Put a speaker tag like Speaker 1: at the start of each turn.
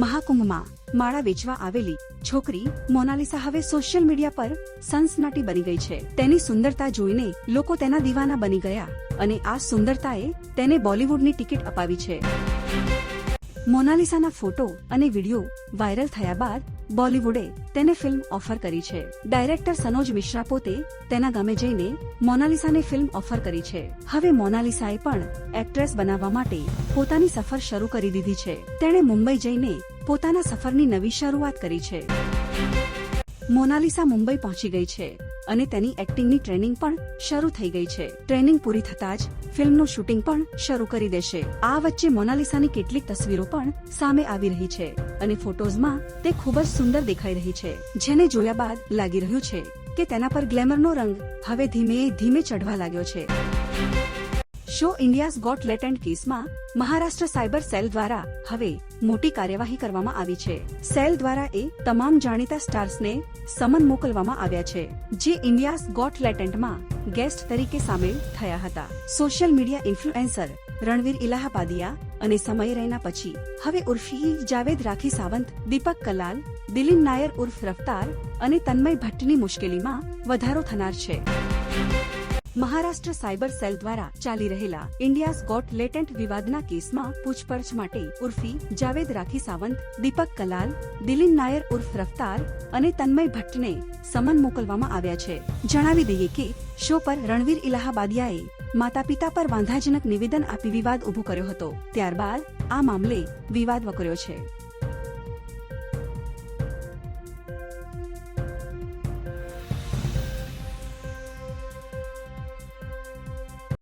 Speaker 1: મહાકુંભમાં માળા વેચવા આવેલી છોકરી મોનાલિસા હવે સોશિયલ મીડિયા પર સનસનાટી બની ગઈ છે. તેની સુંદરતા જોઈને લોકો તેના દીવાના બની ગયા અને આ સુંદરતાએ તેને બોલિવૂડની ટિકિટ અપાવી છે. મોનાલિસાના ફોટો અને વીડિયો વાયરલ થયા બાદ બોલિવૂડે તેને ફિલ્મ ઓફર કરી છે. ડાયરેક્ટર સનોજ મિશ્રા પોતે તેના ગામે જઈને મોનાલિસાને ફિલ્મ ઓફર કરી છે. હવે મોનાલિસાએ પણ એક્ટ્રેસ બનાવવા માટે પોતાની સફર શરૂ કરી દીધી છે. તેણે મુંબઈ જઈને પોતાના સફરની નવી શરૂઆત કરી છે. મોનાલિસા મુંબઈ પહોંચી ગઈ છે અને તેની એક્ટિંગની ટ્રેનિંગ પણ શરૂ થઈ ગઈ છે. ટ્રેનિંગ પૂરી થતાં જ ફિલ્મનું શૂટિંગ પણ શરૂ કરી દેશે. આ વચ્ચે મોનાલિસાની કેટલીક તસવીરો પણ સામે આવી રહી છે અને ફોટોઝમાં તે ખૂબ જ સુંદર દેખાઈ રહી છે, જેને જોયા બાદ લાગી રહ્યું છે કે તેના પર ગ્લેમરનો રંગ હવે ધીમે ધીમે ચઢવા લાગ્યો છે. શો ઇન્ડિયાઝ ગોટ લેટેન્ટ કેસમાં મહારાષ્ટ્ર સાયબર સેલ દ્વારા હવે મોટી કાર્યવાહી કરવામાં આવી છે. સેલ દ્વારા એ તમામ જાણીતા સ્ટાર્સને સમન મોકલવામાં આવ્યા છે, જે ઇન્ડિયાઝ ગોટ લેટેન્ટમાં ગેસ્ટ તરીકે સામેલ થયા હતા. Social media influencer Ranveer Allahbadia અને સમય રૈના પછી હવે ઉર્ફી જાવેદ રાખી સાવંત, દીપક કલાલ દિલીન નાયર ઉર્ફ રફતાર અને તન્મય ભટ્ટની મુશ્કેલીમાં વધારો થનાર છે. મહારાષ્ટ્ર સાયબર સેલ દ્વારા ચાલી રહેલા ઇન્ડિયાઝ ગોટ લેટેન્ટ વિવાદના કેસમાં પૂછપરછ માટે ઉર્ફી જાવેદ રાખી સાવંત, દીપક કલાલ, દિલીન નાયર ઉર્ફ રફતાર અને તન્મય ભટ્ટને સમન મોકલવામાં આવ્યા છે. જણાવી દઈએ કે શો પર રણવીર ઇલાહાબાદિયાએ માતા પિતા પર વાંધાજનક નિવેદન આપી વિવાદ ઊભો કર્યો હતો. ત્યારબાદ આ મામલે વિવાદ વકર્યો છે.